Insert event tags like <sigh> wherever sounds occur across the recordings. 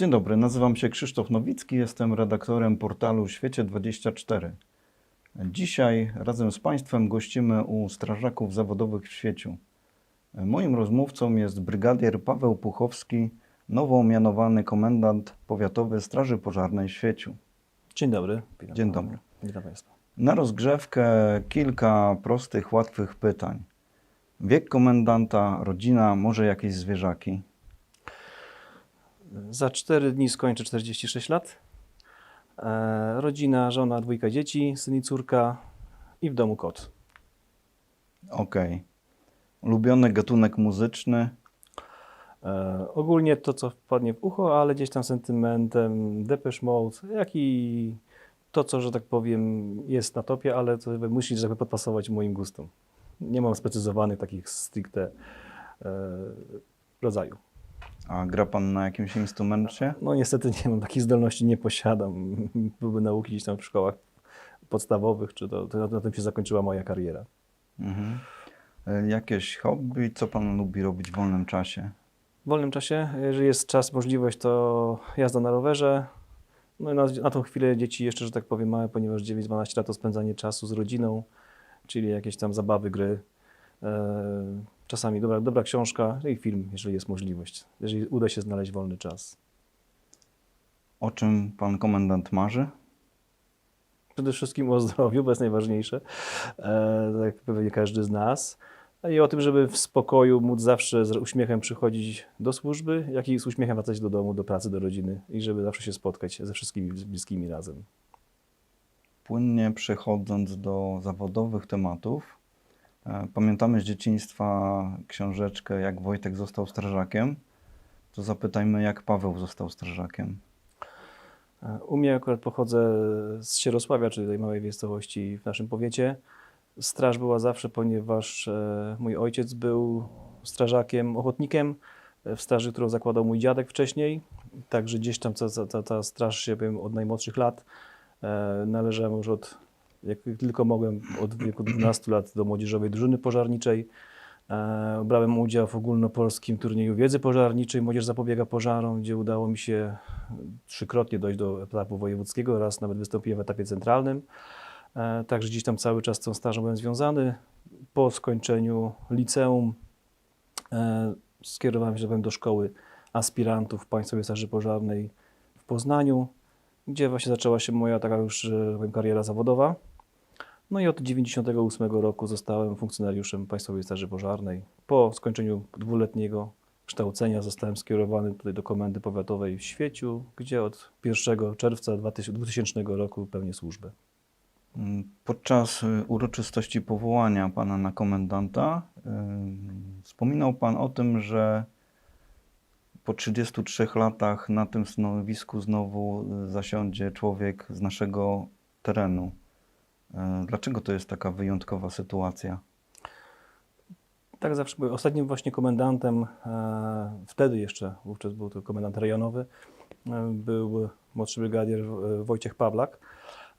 Dzień dobry, nazywam się Krzysztof Nowicki, jestem redaktorem portalu Świecie24. Dzisiaj razem z Państwem gościmy u strażaków zawodowych w Świeciu. Moim rozmówcą jest brygadier Paweł Puchowski, nowo mianowany komendant powiatowy Straży Pożarnej w Świeciu. Dzień dobry. Witam Dzień dobry. Witam Państwa. Na rozgrzewkę kilka prostych, łatwych pytań. Wiek komendanta, rodzina, może jakieś zwierzaki? Za 4 dni skończę 46 lat. E, rodzina, żona, dwójka dzieci, syn i córka i w domu kot. Okej. Ulubiony gatunek muzyczny? E, ogólnie to, co wpadnie w ucho, ale gdzieś tam sentymentem Depeche Mode, jak i to, co, że tak powiem, jest na topie, ale to jakby musi żeby podpasować moim gustom. Nie mam sprecyzowanych takich stricte e, rodzaju. A gra pan na jakimś instrumencie? No niestety nie mam takich zdolności, nie posiadam. Były nauki gdzieś tam w szkołach podstawowych, czy to, to na, tym się zakończyła moja kariera. Mhm. E, Jakieś hobby? Co pan lubi robić w wolnym czasie? W wolnym czasie, jeżeli jest czas, możliwość, to jazda na rowerze. No i na, na tą chwilę dzieci jeszcze, że tak powiem, małe, ponieważ 9-12 lat to spędzanie czasu z rodziną, czyli jakieś tam zabawy, gry. E, czasami dobra, dobra książka i film, jeżeli jest możliwość, jeżeli uda się znaleźć wolny czas. O czym pan komendant marzy? Przede wszystkim o zdrowiu, bo jest najważniejsze, e, tak jak pewnie każdy z nas. I o tym, żeby w spokoju móc zawsze z uśmiechem przychodzić do służby, jak i z uśmiechem wracać do domu, do pracy, do rodziny i żeby zawsze się spotkać ze wszystkimi bliskimi razem. Płynnie przechodząc do zawodowych tematów, pamiętamy z dzieciństwa książeczkę Jak Wojtek został strażakiem. To zapytajmy, jak Paweł został strażakiem. E, U mnie akurat pochodzę z Sierosławia, czyli tej małej miejscowości w naszym powiecie. Straż była zawsze, ponieważ e, mój ojciec był strażakiem, ochotnikiem e, w straży, którą zakładał mój dziadek wcześniej. Także gdzieś tam ta, ta, ta, straż się powiem, od najmłodszych lat. E, Należałem już od, jak tylko mogłem, od wieku 12 lat do młodzieżowej drużyny pożarniczej. E, Brałem udział w ogólnopolskim turnieju wiedzy pożarniczej Młodzież zapobiega pożarom, gdzie udało mi się trzykrotnie dojść do etapu wojewódzkiego, raz nawet wystąpiłem w etapie centralnym. E, Także gdzieś tam cały czas z tą stażą byłem związany. Po skończeniu liceum e, skierowałem się do szkoły aspirantów Państwowej Straży Pożarnej w Poznaniu, gdzie właśnie zaczęła się moja taka już kariera zawodowa. No i od 1998 roku zostałem funkcjonariuszem Państwowej Straży Pożarnej. Po skończeniu dwuletniego kształcenia zostałem skierowany tutaj do Komendy Powiatowej w Świeciu, gdzie od 1 czerwca 2000 roku pełnię służbę. Podczas y, uroczystości powołania pana na komendanta y, wspominał pan o tym, że po 33 latach na tym stanowisku znowu y, zasiądzie człowiek z naszego terenu. Y, Dlaczego to jest taka wyjątkowa sytuacja? Tak zawsze byłem. Ostatnim właśnie komendantem, e, wtedy jeszcze, wówczas był to komendant rejonowy, e, był młodszy brygadier e, Wojciech Pawlak.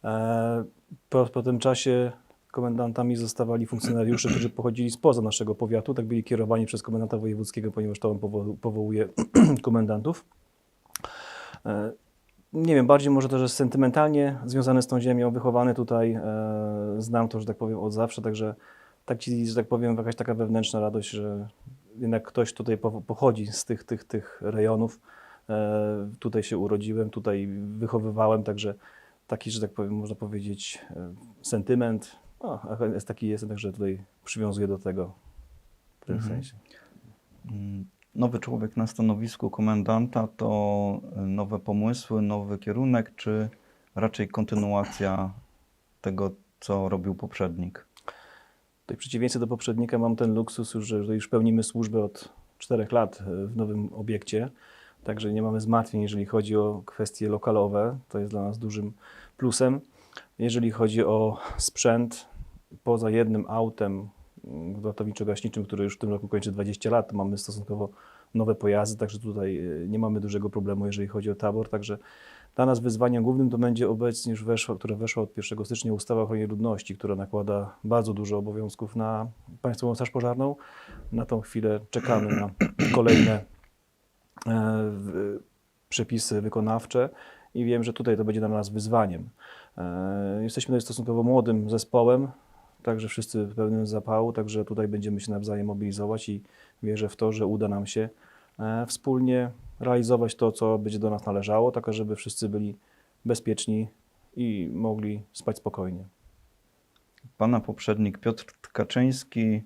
E, po, po tym czasie komendantami zostawali funkcjonariusze, którzy pochodzili spoza naszego powiatu, tak byli kierowani przez komendanta wojewódzkiego, ponieważ to on powo- powołuje <clears throat> komendantów. Nie wiem, bardziej może to, że sentymentalnie związany z tą ziemią, wychowany tutaj, e, znam to, że tak powiem, od zawsze, także tak ci, że tak powiem, jakaś taka wewnętrzna radość, że jednak ktoś tutaj po- pochodzi z tych, tych, tych rejonów. E, tutaj się urodziłem, tutaj wychowywałem, także taki, że tak powiem, można powiedzieć, e, sentyment. No, jest taki jest, także tutaj przywiązuję do tego w tym Mhm. sensie. Nowy człowiek na stanowisku komendanta to y, nowe pomysły, nowy kierunek, czy raczej kontynuacja tego, co robił poprzednik? Tutaj w przeciwieństwie do poprzednika mam ten luksus, że już pełnimy służbę od czterech lat e, w nowym obiekcie, także nie mamy zmartwień, jeżeli chodzi o kwestie lokalowe. To jest dla nas dużym plusem. Jeżeli chodzi o sprzęt, poza jednym autem ratowniczo-gaśniczym, który już w tym roku kończy 20 lat, to mamy stosunkowo nowe pojazdy, także tutaj e, nie mamy dużego problemu, jeżeli chodzi o tabor. Także dla nas wyzwaniem głównym to będzie obecnie już weszła, które weszła od 1 stycznia ustawa o ochronie ludności, która nakłada bardzo dużo obowiązków na Państwową Straż Pożarną. Na tą chwilę czekamy na <clears throat> kolejne e, przepisy wykonawcze i wiem, że tutaj to będzie dla nas wyzwaniem. E, Jesteśmy stosunkowo młodym zespołem, także wszyscy w pełnym zapału, także tutaj będziemy się nawzajem mobilizować i wierzę w to, że uda nam się e, wspólnie realizować to, co będzie do nas należało, tak żeby wszyscy byli bezpieczni i mogli spać spokojnie. Pana poprzednik Piotr Tkaczyński,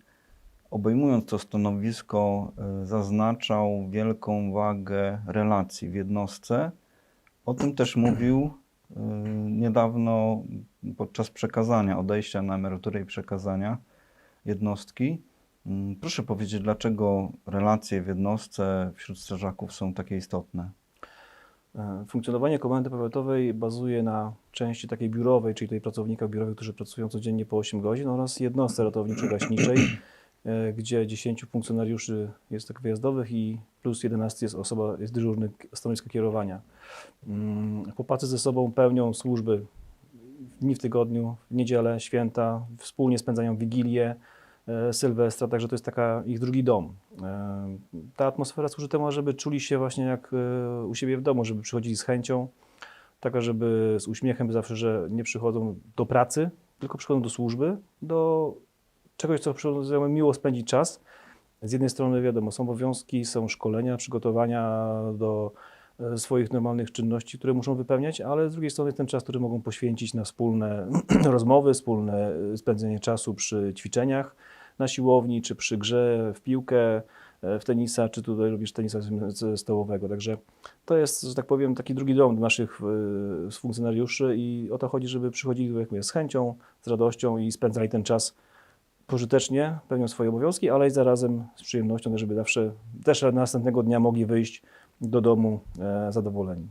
obejmując to stanowisko, y, zaznaczał wielką wagę relacji w jednostce. O tym też mówił niedawno podczas przekazania, odejścia na emeryturę i przekazania jednostki. Mm, Proszę powiedzieć, dlaczego relacje w jednostce wśród strażaków są takie istotne? E, Funkcjonowanie komendy powiatowej bazuje na części takiej biurowej, czyli tej pracownika biurowych, którzy pracują codziennie po 8 godzin oraz jednostce ratowniczo-gaśniczej, e, gdzie 10 funkcjonariuszy jest tak wyjazdowych i plus 11 jest osoba, jest dyżurny stanowisko kierowania. Mm, Chłopacy ze sobą pełnią służby dni w tygodniu, w niedzielę, święta, wspólnie spędzają Wigilię, e, Sylwestra, także to jest taka ich drugi dom. E, Ta atmosfera służy temu, żeby czuli się właśnie jak e, u siebie w domu, żeby przychodzili z chęcią, taka, żeby z uśmiechem zawsze, że nie przychodzą do pracy, tylko przychodzą do służby, do czegoś, co przychodzą miło spędzić czas. Z jednej strony wiadomo, są obowiązki, są szkolenia, przygotowania do e, swoich normalnych czynności, które muszą wypełniać, ale z drugiej strony ten czas, który mogą poświęcić na wspólne <clears throat> rozmowy, wspólne e, spędzenie czasu przy ćwiczeniach na siłowni, czy przy grze w piłkę, e, w tenisa, czy tutaj robisz tenisa stołowego. Także to jest, że tak powiem, taki drugi dom naszych e, funkcjonariuszy i o to chodzi, żeby przychodzili jak mówię, z chęcią, z radością i spędzali ten czas pożytecznie, pełnią swoje obowiązki, ale i zarazem z przyjemnością, tak żeby zawsze też następnego dnia mogli wyjść do domu e, zadowoleni.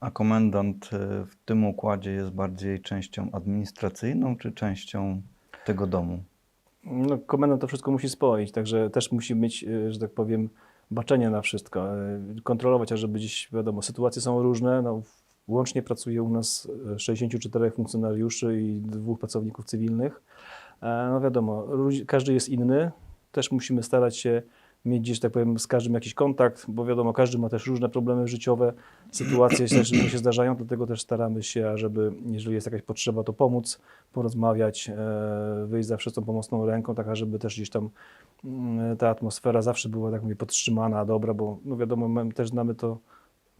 A komendant y, w tym układzie jest bardziej częścią administracyjną czy częścią tego domu? No, komendant to wszystko musi spoić, także też musi mieć, e, że tak powiem, baczenie na wszystko, e, kontrolować, ażeby gdzieś, wiadomo, sytuacje są różne. No, łącznie pracuje u nas e, 64 funkcjonariuszy i dwóch pracowników cywilnych. E, No wiadomo, każdy jest inny. Też musimy starać się mieć gdzieś, tak powiem, z każdym jakiś kontakt, bo wiadomo, każdy ma też różne problemy życiowe, sytuacje też się zdarzają, dlatego też staramy się, ażeby, jeżeli jest jakaś potrzeba, to pomóc, porozmawiać, e, wyjść zawsze z tą pomocną ręką, tak żeby też gdzieś tam mm, ta atmosfera zawsze była, tak mówię, podtrzymana, dobra, bo no wiadomo, my też znamy to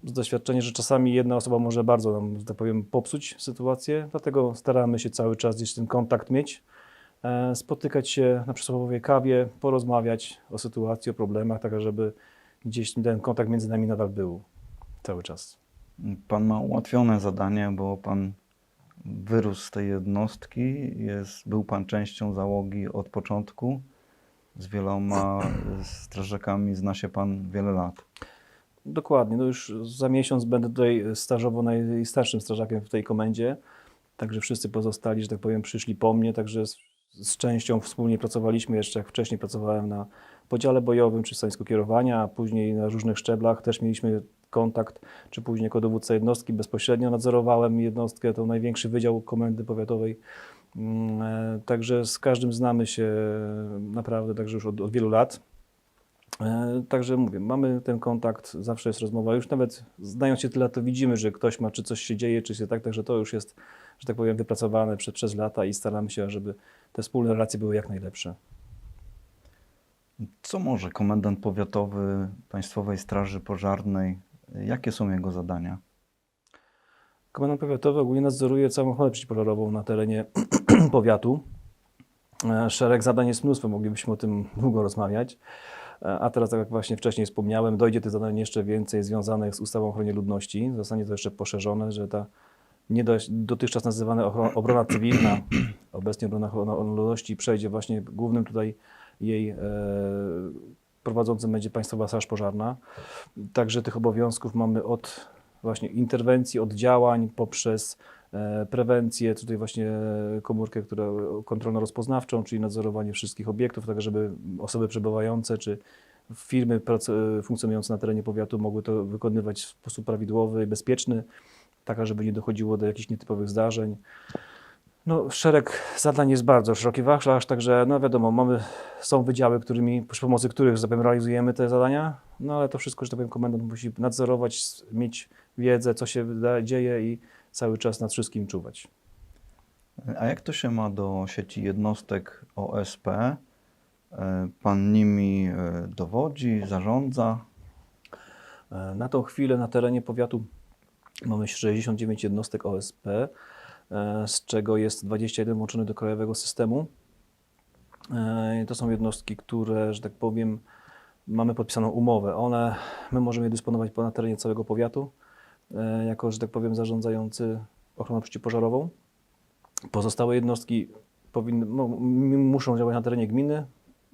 z doświadczenia, że czasami jedna osoba może bardzo nam, tak powiem, popsuć sytuację, dlatego staramy się cały czas gdzieś ten kontakt mieć, spotykać się na przysłowiowej kawie, porozmawiać o sytuacji, o problemach, tak żeby gdzieś ten kontakt między nami nadal był cały czas. Pan ma ułatwione zadanie, bo pan wyrósł z tej jednostki, jest, był pan częścią załogi od początku. Z wieloma strażakami zna się pan wiele lat. Dokładnie, no już za miesiąc będę tutaj stażowo najstarszym strażakiem w tej komendzie, także wszyscy pozostali, że tak powiem, przyszli po mnie, także z, częścią wspólnie pracowaliśmy jeszcze, jak wcześniej pracowałem na podziale bojowym czy stanowisku kierowania, a później na różnych szczeblach też mieliśmy kontakt, czy później jako dowódca jednostki bezpośrednio nadzorowałem jednostkę, to największy wydział komendy powiatowej, Mm, e, Także z każdym znamy się naprawdę także już od, od wielu lat. E, Także mówię, mamy ten kontakt, zawsze jest rozmowa. Już nawet znając się tyle, lat, to widzimy, że ktoś ma, czy coś się dzieje, czy się tak, także to już jest, że tak powiem, wypracowane przez, przez lata i staramy się, żeby te wspólne relacje były jak najlepsze. Co może komendant powiatowy Państwowej Straży Pożarnej? Jakie są jego zadania? Komendant powiatowy ogólnie nadzoruje całą ochronę przeciwpożarową na terenie <clears throat> powiatu. E, Szereg zadań jest mnóstwo, moglibyśmy o tym długo rozmawiać. E, A teraz, tak jak właśnie wcześniej wspomniałem, dojdzie tych zadań jeszcze więcej związanych z ustawą o ochronie ludności. Zostanie to jeszcze poszerzone, że ta nie dotychczas nazywana ochro- obrona cywilna, <clears throat> obecnie obrona ochrona ludności, przejdzie właśnie głównym tutaj jej e, prowadzącym będzie Państwowa Straż Pożarna. Także tych obowiązków mamy od właśnie interwencji, od działań poprzez prewencję, tutaj właśnie komórkę, która kontrolno-rozpoznawczą, czyli nadzorowanie wszystkich obiektów, tak żeby osoby przebywające czy firmy prac- funkcjonujące na terenie powiatu mogły to wykonywać w sposób prawidłowy i bezpieczny, tak żeby nie dochodziło do jakichś nietypowych zdarzeń. No, szereg zadań jest bardzo szeroki wachlarz, także no wiadomo, mamy, są wydziały, którymi, przy pomocy których powiem, realizujemy te zadania, no ale to wszystko, że tak powiem, komendant musi nadzorować, mieć wiedzę, co się dzieje i cały czas nad wszystkim czuwać. A jak to się ma do sieci jednostek OSP? E, Pan nimi e, dowodzi, zarządza? E, Na tą chwilę na terenie powiatu mamy 69 jednostek OSP, z czego jest 21 włączone do krajowego systemu. To są jednostki, które, że tak powiem, mamy podpisaną umowę. One, my możemy je dysponować po- na terenie całego powiatu, jako, że tak powiem, zarządzający ochroną przeciwpożarową. Pozostałe jednostki powinny, m- muszą działać na terenie gminy.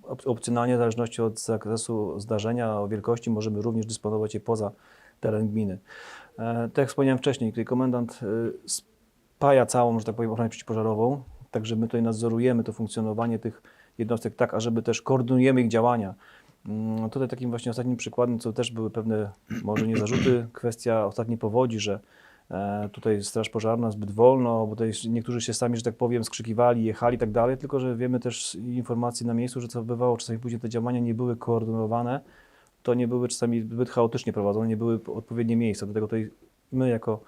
Op- Opcjonalnie, w zależności od zakresu zdarzenia, o wielkości, możemy również dysponować je poza teren gminy. E, Tak jak wspomniałem wcześniej, tutaj komendant y, spaja całą, że tak powiem, ochronę przeciwpożarową, także my tutaj nadzorujemy to funkcjonowanie tych jednostek tak, ażeby też koordynujemy ich działania. Mm, Tutaj takim właśnie ostatnim przykładem, co też były pewne, może nie zarzuty, <clears throat> kwestia ostatniej powodzi, że e, tutaj Straż Pożarna zbyt wolno, bo tutaj niektórzy się sami, że tak powiem, skrzykiwali, jechali i tak dalej, tylko że wiemy też informacji na miejscu, że co bywało, czasami później te działania nie były koordynowane, to nie były czasami zbyt chaotycznie prowadzone, nie były odpowiednie miejsca. Dlatego tutaj my jako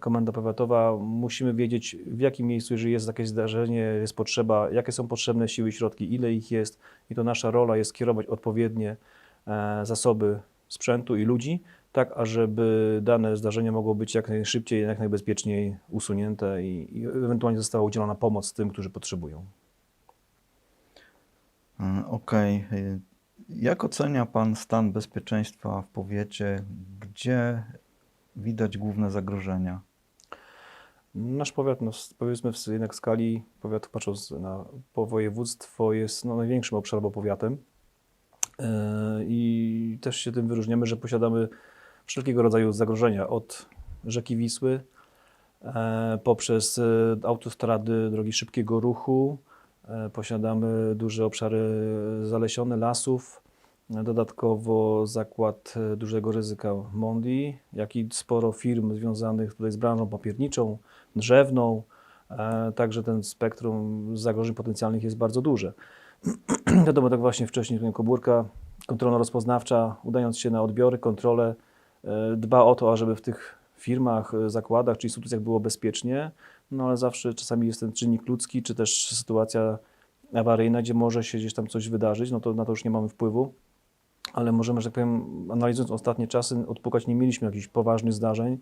komenda powiatowa musimy wiedzieć w jakim miejscu, jeżeli jest jakieś zdarzenie, jest potrzeba, jakie są potrzebne siły i środki, ile ich jest i to nasza rola jest kierować odpowiednie e, zasoby sprzętu i ludzi, tak ażeby dane zdarzenie mogło być jak najszybciej, jak najbezpieczniej usunięte i, i ewentualnie została udzielona pomoc tym, którzy potrzebują. E, Okej. E, Jak ocenia Pan stan bezpieczeństwa w powiecie? Gdzie widać główne zagrożenia? Nasz powiat, no, powiedzmy w jednak skali powiatu, patrząc na po województwo, jest no, największym obszarowym powiatem. Yy, I też się tym wyróżniamy, że posiadamy wszelkiego rodzaju zagrożenia od rzeki Wisły, e, poprzez e, autostrady, drogi szybkiego ruchu. Posiadamy duże obszary zalesione lasów. Dodatkowo zakład e, dużego ryzyka Mondi, jak i sporo firm związanych tutaj z branżą papierniczą, drzewną. E, Także ten spektrum zagrożeń potencjalnych jest bardzo duże. <clears throat> Wiadomo, tak właśnie wcześniej komórka kontrolno-rozpoznawcza, udając się na odbiory, kontrolę, e, dba o to, ażeby w tych firmach, zakładach czy instytucjach było bezpiecznie, no ale zawsze czasami jest ten czynnik ludzki, czy też sytuacja awaryjna, gdzie może się gdzieś tam coś wydarzyć, no to na to już nie mamy wpływu, ale możemy, że tak powiem, analizując ostatnie czasy, odpukać nie mieliśmy jakichś poważnych zdarzeń.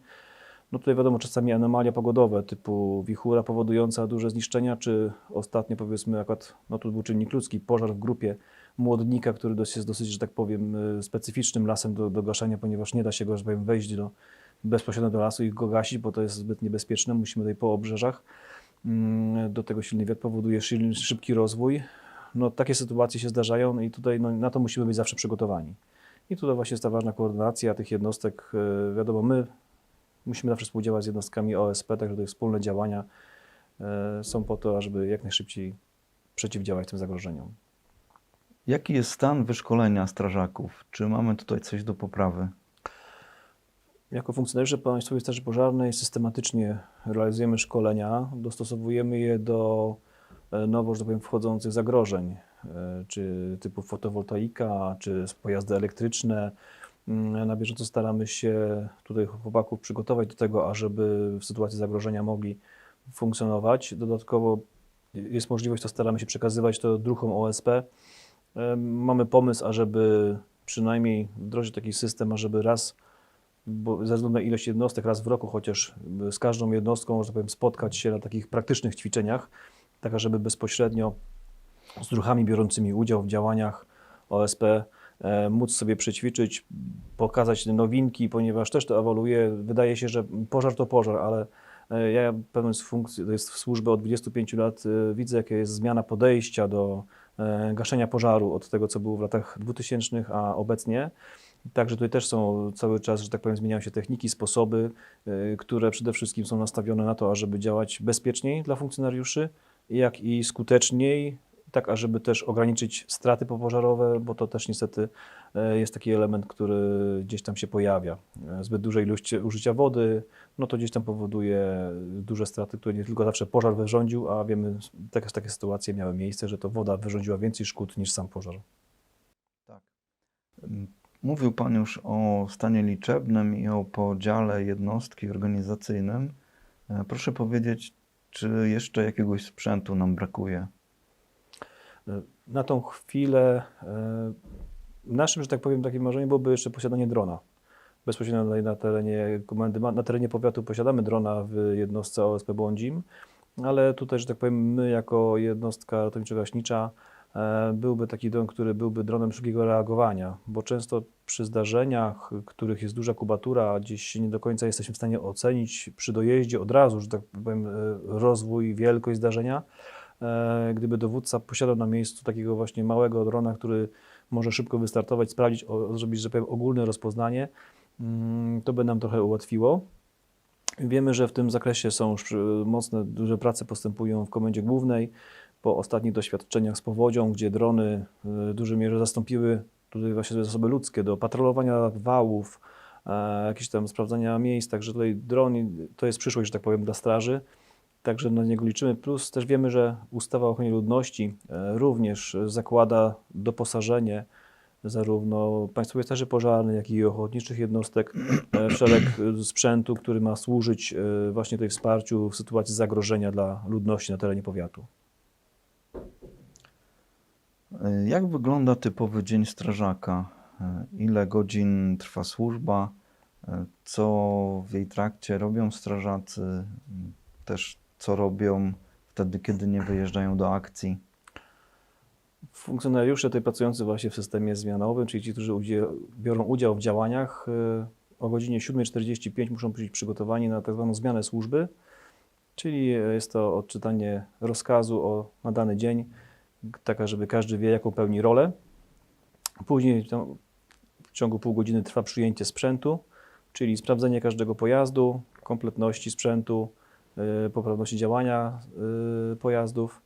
No tutaj wiadomo, czasami anomalia pogodowe typu wichura powodująca duże zniszczenia, czy ostatnio powiedzmy akurat, no tu był czynnik ludzki, pożar w grupie młodnika, który dosyć, jest dosyć, że tak powiem, y, specyficznym lasem do, do gaszenia, ponieważ nie da się go, że tak powiem, wejść do, bezpośrednio do lasu i go gasić, bo to jest zbyt niebezpieczne. Musimy tutaj po obrzeżach. Mm, Do tego silny wiatr powoduje szybki rozwój. No, takie sytuacje się zdarzają i tutaj no, na to musimy być zawsze przygotowani. I tutaj właśnie jest ta ważna koordynacja tych jednostek. y, Wiadomo, my musimy zawsze współdziałać z jednostkami OSP, także tutaj wspólne działania y, są po to, żeby jak najszybciej przeciwdziałać tym zagrożeniom. Jaki jest stan wyszkolenia strażaków? Czy mamy tutaj coś do poprawy? Jako funkcjonariusze Państwowej Straży Pożarnej systematycznie realizujemy szkolenia, dostosowujemy je do e, nowo, że tak powiem, wchodzących zagrożeń, e, czy typu fotowoltaika, czy pojazdy elektryczne. Mm, Na bieżąco staramy się tutaj chłopaków przygotować do tego, ażeby w sytuacji zagrożenia mogli funkcjonować. Dodatkowo jest możliwość, to staramy się przekazywać to druhom OSP. E, Mamy pomysł, ażeby przynajmniej wdrożyć taki system, ażeby raz bo ze względu na ilość jednostek raz w roku chociaż z każdą jednostką, że tak powiem, spotkać się na takich praktycznych ćwiczeniach, tak żeby bezpośrednio z ruchami biorącymi udział w działaniach OSP e, móc sobie przećwiczyć, pokazać te nowinki, ponieważ też to ewoluuje. Wydaje się, że pożar to pożar, ale e, ja pełniąc funkcję, to jest w służbę od 25 lat, e, widzę jaka jest zmiana podejścia do gaszenia pożaru od tego, co było w latach 2000, a obecnie. Także tutaj też są cały czas, że tak powiem, zmieniają się techniki, sposoby, które przede wszystkim są nastawione na to, ażeby działać bezpieczniej dla funkcjonariuszy, jak i skuteczniej tak ażeby też ograniczyć straty popożarowe, bo to też niestety e, jest taki element, który gdzieś tam się pojawia. E, Zbyt duża ilość użycia wody, no to gdzieś tam powoduje duże straty, które nie tylko zawsze pożar wyrządził, a wiemy, takie, takie sytuacje miały miejsce, że to woda wyrządziła więcej szkód niż sam pożar. Mm, Mówił Pan już o stanie liczebnym i o podziale jednostki organizacyjnym. E, Proszę powiedzieć, czy jeszcze jakiegoś sprzętu nam brakuje? Na tą chwilę e, naszym, że tak powiem, takim marzeniem byłoby jeszcze posiadanie drona. Bezpośrednio na terenie komendy, na terenie powiatu posiadamy drona w jednostce OSP Błądzim, ale tutaj, że tak powiem, my jako jednostka ratowniczo-gaśnicza e, byłby taki dron, który byłby dronem szybkiego reagowania, bo często przy zdarzeniach, których jest duża kubatura, gdzieś nie do końca jesteśmy w stanie ocenić przy dojeździe od razu, że tak powiem, e, rozwój, wielkość zdarzenia. E, Gdyby dowódca posiadał na miejscu takiego właśnie małego drona, który może szybko wystartować, sprawdzić, zrobić, że powiem, ogólne rozpoznanie, mm, to by nam trochę ułatwiło. Wiemy, że w tym zakresie są już mocne, duże prace postępują w Komendzie Głównej. Po ostatnich doświadczeniach z powodzią, gdzie drony w dużej mierze zastąpiły tutaj właśnie zasoby ludzkie do patrolowania wałów, e, jakieś tam sprawdzania miejsc, także tutaj dron to jest przyszłość, że tak powiem, dla straży. Także na niego liczymy. Plus też wiemy, że ustawa o ochronie ludności e, również zakłada doposażenie zarówno Państwowej Straży Pożarnej, jak i ochotniczych jednostek e, szereg sprzętu, który ma służyć właśnie tej wsparciu w sytuacji zagrożenia dla ludności na terenie powiatu. E, Jak wygląda typowy dzień strażaka? E, Ile godzin trwa służba? E, Co w jej trakcie robią strażacy? Też co robią wtedy, kiedy nie wyjeżdżają do akcji? Funkcjonariusze tutaj pracujący właśnie w systemie zmianowym, czyli ci, którzy biorą udział w działaniach, o godzinie 7.45 muszą być przygotowani na tak zwaną zmianę służby, czyli jest to odczytanie rozkazu o, na dany dzień, taka, żeby każdy wie, jaką pełni rolę. Później w ciągu pół godziny trwa przyjęcie sprzętu, czyli sprawdzenie każdego pojazdu, kompletności sprzętu, e, poprawności działania e, pojazdów.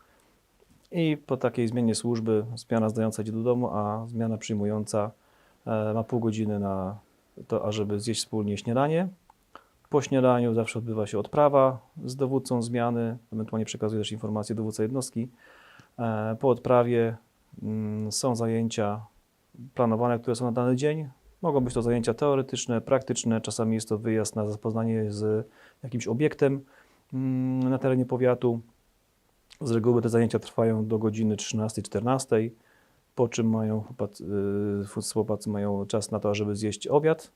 I po takiej zmianie służby zmiana zdająca idzie do domu, a zmiana przyjmująca e, ma pół godziny na to, ażeby zjeść wspólnie śniadanie. Po śniadaniu zawsze odbywa się odprawa z dowódcą zmiany, ewentualnie przekazuje też informacje dowódca jednostki. E, Po odprawie mm, są zajęcia planowane, które są na dany dzień. Mogą być to zajęcia teoretyczne, praktyczne, czasami jest to wyjazd na zapoznanie z jakimś obiektem mm, na terenie powiatu. Z reguły te zajęcia trwają do godziny 13-14, po czym mają yy, chłopacy mają czas na to, żeby zjeść obiad.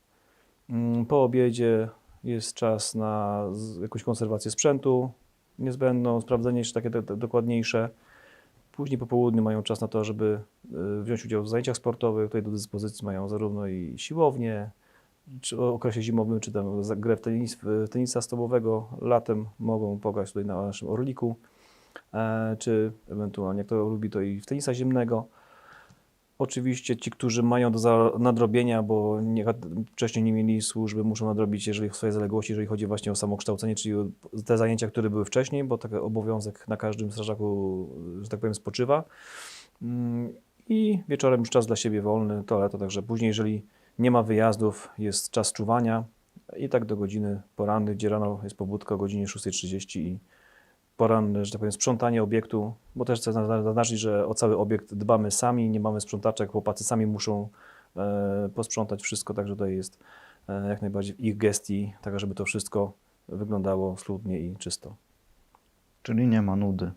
Mm, Po obiedzie jest czas na jakąś konserwację sprzętu niezbędną, sprawdzenie jeszcze takie do, do, dokładniejsze. Później po południu mają czas na to, żeby y, wziąć udział w zajęciach sportowych. Tutaj do dyspozycji mają zarówno i siłownię, czy okresie zimowym, czy tam grę w tenis, tenisa stołowego. Latem mogą pograć tutaj na naszym Orliku e, czy ewentualnie, jak to lubi, to i w tenisa ziemnego. Oczywiście ci, którzy mają do nadrobienia, bo nie, wcześniej nie mieli służby, muszą nadrobić jeżeli swoje zaległości, jeżeli chodzi właśnie o samokształcenie, czyli te zajęcia, które były wcześniej, bo taki obowiązek na każdym strażaku, że tak powiem, spoczywa. Mm, I wieczorem już czas dla siebie wolny, toaleta, także później, jeżeli nie ma wyjazdów, jest czas czuwania i tak do godziny porannej, gdzie rano jest pobudka o godzinie 6.30 i poranne, że tak powiem, sprzątanie obiektu, bo też chcę zazna- zaznaczyć, że o cały obiekt dbamy sami, nie mamy sprzątaczek, chłopacy sami muszą e, posprzątać wszystko, także tutaj jest e, jak najbardziej w ich gestii, tak żeby to wszystko wyglądało schludnie i czysto. Czyli nie ma nudy.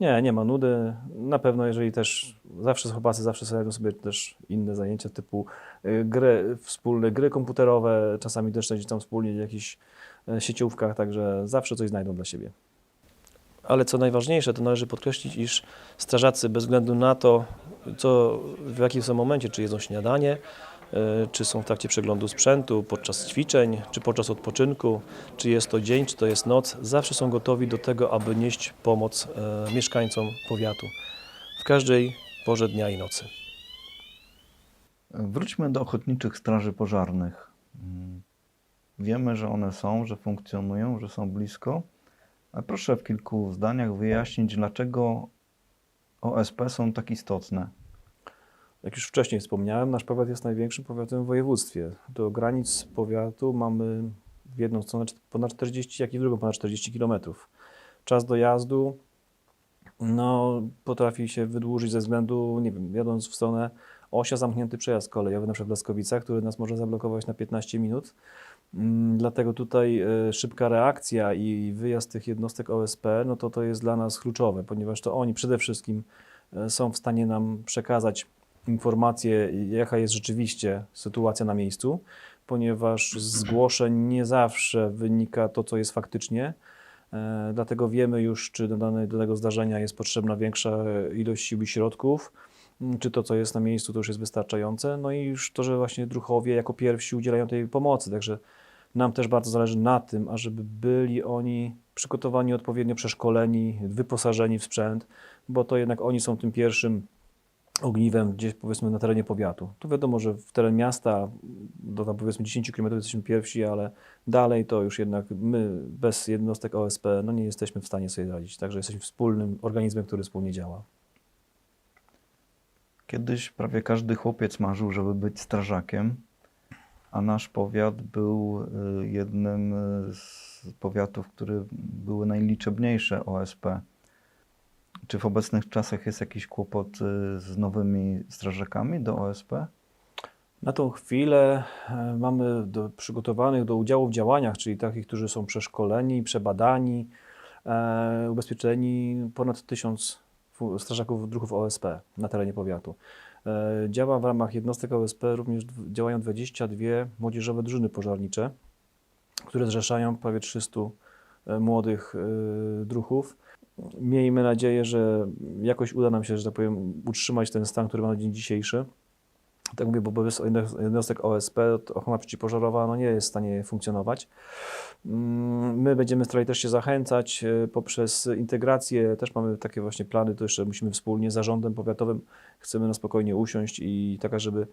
Nie, nie ma nudy. Na pewno, jeżeli też zawsze chłopacy zawsze znajdą sobie też inne zajęcia typu y, gry, wspólne gry komputerowe, czasami też tam wspólnie w jakichś e, sieciówkach, także zawsze coś znajdą dla siebie. Ale co najważniejsze, to należy podkreślić, iż strażacy bez względu na to, co, w jakim są momencie, czy jedzą śniadanie, e, czy są w trakcie przeglądu sprzętu, podczas ćwiczeń, czy podczas odpoczynku, czy jest to dzień, czy to jest noc, zawsze są gotowi do tego, aby nieść pomoc e, mieszkańcom powiatu w każdej porze dnia i nocy. Wróćmy do ochotniczych straży pożarnych. Mm, Wiemy, że one są, że funkcjonują, że są blisko. A proszę w kilku zdaniach wyjaśnić, dlaczego OSP są tak istotne? Jak już wcześniej wspomniałem, nasz powiat jest największym powiatem w województwie. Do granic powiatu mamy w jedną stronę ponad 40, jak i w drugą ponad 40 kilometrów. Czas dojazdu no, potrafi się wydłużyć ze względu, nie wiem, jadąc w stronę Osia, zamknięty przejazd kolejowy, na przykład w Laskowicach, który nas może zablokować na 15 minut. Mm, Dlatego tutaj e, szybka reakcja i wyjazd tych jednostek OSP, no to to jest dla nas kluczowe, ponieważ to oni przede wszystkim e, są w stanie nam przekazać informację, jaka jest rzeczywiście sytuacja na miejscu, ponieważ z zgłoszeń nie zawsze wynika to, co jest faktycznie. E, Dlatego wiemy już, czy do danej- do zdarzenia jest potrzebna większa ilość sił i środków, m, czy to, co jest na miejscu, to już jest wystarczające. No i już to, że właśnie druchowie jako pierwsi udzielają tej pomocy. Także nam też bardzo zależy na tym, ażeby byli oni przygotowani, odpowiednio przeszkoleni, wyposażeni w sprzęt, bo to jednak oni są tym pierwszym ogniwem gdzieś powiedzmy na terenie powiatu. Tu wiadomo, że w teren miasta do tam powiedzmy 10 km jesteśmy pierwsi, ale dalej to już jednak my bez jednostek OSP no nie jesteśmy w stanie sobie radzić. Także jesteśmy wspólnym organizmem, który wspólnie działa. Kiedyś prawie każdy chłopiec marzył, żeby być strażakiem, a nasz powiat był y, jednym y, z powiatów, które były najliczebniejsze OSP. Czy w obecnych czasach jest jakiś kłopot y, z nowymi strażakami do OSP? Na tą chwilę e, mamy do, przygotowanych do udziału w działaniach, czyli takich, którzy są przeszkoleni, przebadani, e, ubezpieczeni ponad tysiąc strażaków druhów OSP na terenie powiatu. E, działa w ramach jednostek OSP również działają 22 młodzieżowe drużyny pożarnicze, które zrzeszają prawie 300 e, młodych e, druhów. Miejmy nadzieję, że jakoś uda nam się, że tak powiem, utrzymać ten stan, który mamy na dzień dzisiejszy tak mówię, bo bez jednos- jednostek OSP ochrona przeciwpożarowa no nie jest w stanie funkcjonować. Mm, My będziemy starali też się zachęcać e, poprzez integrację, też mamy takie właśnie plany, to jeszcze musimy wspólnie z zarządem powiatowym, chcemy na spokojnie usiąść i taka, żeby,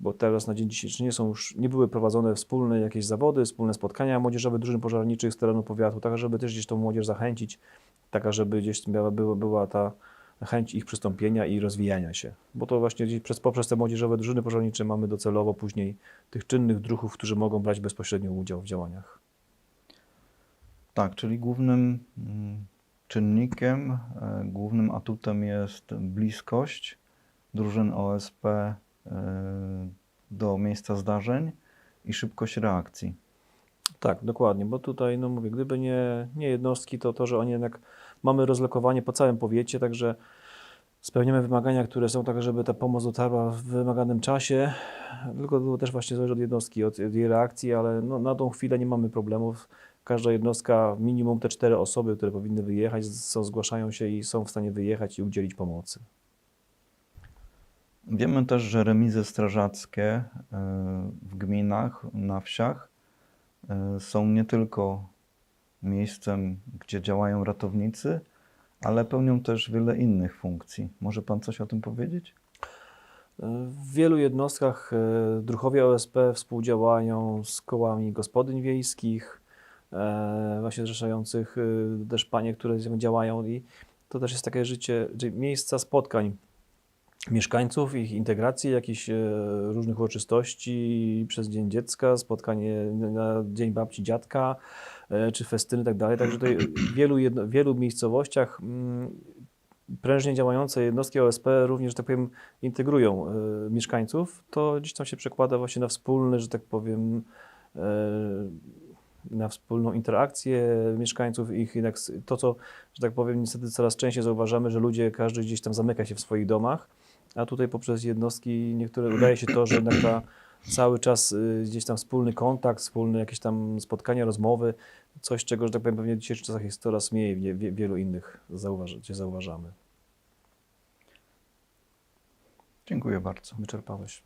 bo teraz na dzień dzisiejszy nie są już, nie były prowadzone wspólne jakieś zawody, wspólne spotkania młodzieżowe drużyn pożarniczych z terenu powiatu, tak żeby też gdzieś tą młodzież zachęcić, taka, żeby gdzieś miała, była, była ta chęć ich przystąpienia i rozwijania się. Bo to właśnie przez, poprzez te młodzieżowe drużyny pożarnicze mamy docelowo później tych czynnych druhów, którzy mogą brać bezpośrednio udział w działaniach. Tak, czyli głównym mm, czynnikiem, e, głównym atutem jest bliskość drużyn OSP e, do miejsca zdarzeń i szybkość reakcji. Tak, dokładnie, bo tutaj, no mówię, gdyby nie, nie jednostki, to to, że oni jednak mamy rozlokowanie po całym powiecie, także spełniamy wymagania, które są tak, żeby ta pomoc dotarła w wymaganym czasie, tylko to też właśnie zależy od jednostki, od, od jej reakcji, ale no, na tą chwilę nie mamy problemów. Każda jednostka, minimum te cztery osoby, które powinny wyjechać, są, zgłaszają się i są w stanie wyjechać i udzielić pomocy. Wiemy też, że remizy strażackie e, w gminach, na wsiach e, są nie tylko miejscem, gdzie działają ratownicy, ale pełnią też wiele innych funkcji. Może Pan coś o tym powiedzieć? W wielu jednostkach e, druchowie OSP współdziałają z kołami gospodyń wiejskich, e, właśnie zrzeszających e, też panie, które działają i to też jest takie życie, miejsca spotkań mieszkańców, ich integracji, jakichś różnych uroczystości przez Dzień Dziecka, spotkanie na Dzień Babci Dziadka, czy festyny i tak dalej. Także tutaj w wielu, jedno, wielu miejscowościach mm, prężnie działające jednostki OSP również, że tak powiem, integrują e, mieszkańców, to gdzieś tam się przekłada właśnie na wspólny, że tak powiem, e, na wspólną interakcję mieszkańców ich jednak to, co, że tak powiem, niestety coraz częściej zauważamy, że ludzie, każdy gdzieś tam zamyka się w swoich domach, a tutaj poprzez jednostki niektóre udaje się to, że jednak ta cały czas y, gdzieś tam wspólny kontakt, wspólne jakieś tam spotkania, rozmowy, coś, czego, że tak powiem, pewnie w dzisiejszych czasach jest coraz mniej w wie- wielu innych zauważy, gdzie zauważamy. Dziękuję bardzo. Wyczerpałeś.